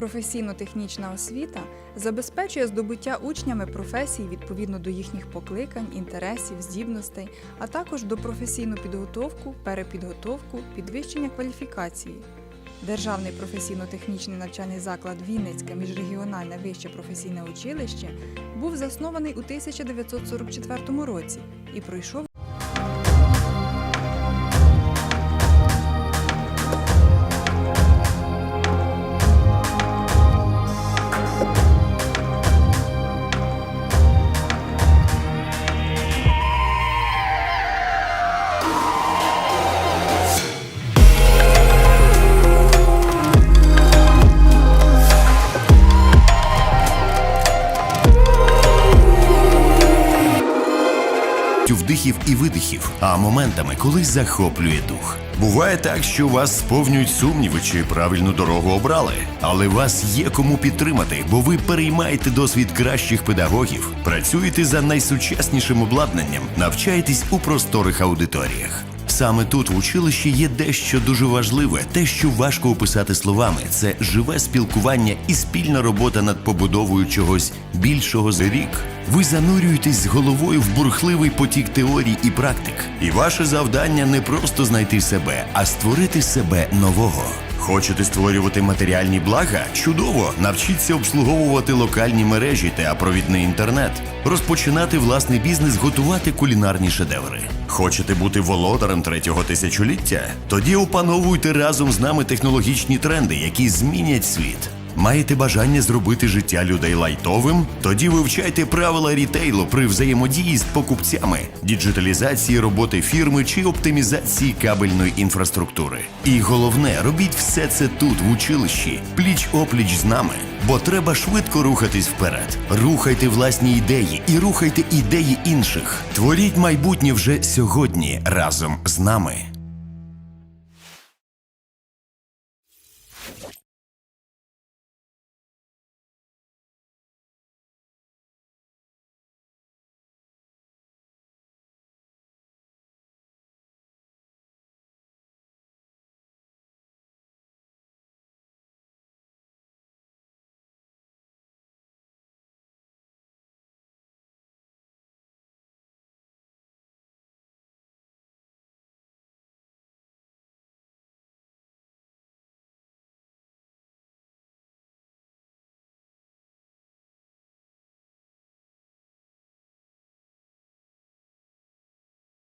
Професійно-технічна освіта забезпечує здобуття учнями професій відповідно до їхніх покликань, інтересів, здібностей, а також до професійну підготовку, перепідготовку, підвищення кваліфікації. Державний професійно-технічний навчальний заклад Вінницьке міжрегіональне вище професійне училище був заснований у 1944 році і пройшов вдихів і видихів, а моментами колись захоплює дух. Буває так, що вас сповнюють сумніви, чи правильну дорогу обрали, але вас є кому підтримати, бо ви переймаєте досвід кращих педагогів, працюєте за найсучаснішим обладнанням, навчаєтесь у просторих аудиторіях. Саме тут в училищі є дещо дуже важливе, те, що важко описати словами. Це живе спілкування і спільна робота над побудовою чогось більшого за рік. Ви занурюєтесь з головою в бурхливий потік теорій і практик. І ваше завдання не просто знайти себе, а створити себе нового. Хочете створювати матеріальні блага? Чудово! Навчіться обслуговувати локальні мережі та провідний інтернет, розпочинати власний бізнес, готувати кулінарні шедеври. Хочете бути володарем третього тисячоліття? Тоді опановуйте разом з нами технологічні тренди, які змінять світ. Маєте бажання зробити життя людей лайтовим? Тоді вивчайте правила рітейлу при взаємодії з покупцями, діджиталізації роботи фірми чи оптимізації кабельної інфраструктури. І головне, робіть все це тут, в училищі, пліч опліч з нами. Бо треба швидко рухатись вперед. Рухайте власні ідеї і рухайте ідеї інших. Творіть майбутнє вже сьогодні разом з нами.